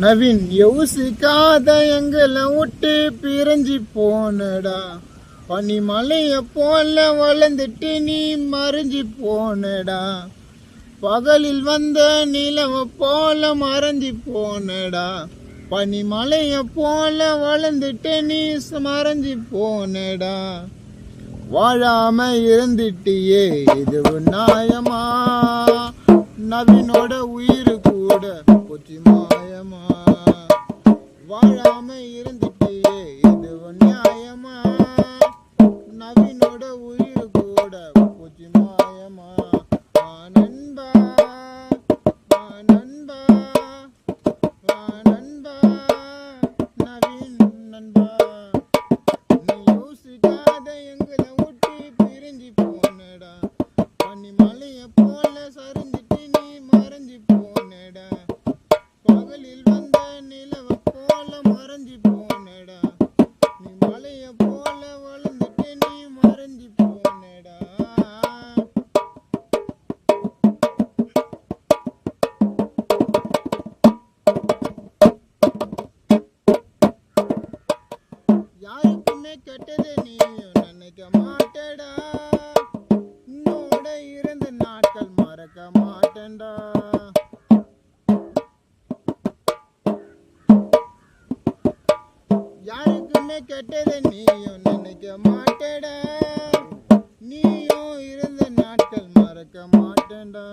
நவீன் யோசிக்காத எங்களை விட்டு பிரிஞ்சு போனடா. பனிமலைய போல வளர்ந்துட்டு நீ மறைஞ்சு போனடா. பகலில் வந்த நிலவ போல மறைஞ்சு போனடா. பனிமலைய போல வளர்ந்துட்டு நீ மறைஞ்சு போனடா. வாழாம இருந்துட்டியே இது நியாயமா? நவீனோட உயிர் கூட கொச்சி மாயமா? வாழாம இருந்துட்டியே இது நியாயமா? நவீனோட உயிர் கூட போச்சு மாயமா நண்பா கெட்டது நீயும் நினைக்க மாட்டடா. உன்னோட இருந்த நாட்கள் மறக்க மாட்டேன்டா. யாருக்குமே கெட்டது நீயும் நினைக்க மாட்டடா. நீயும் இருந்த நாட்கள் மறக்க மாட்டேன்டா.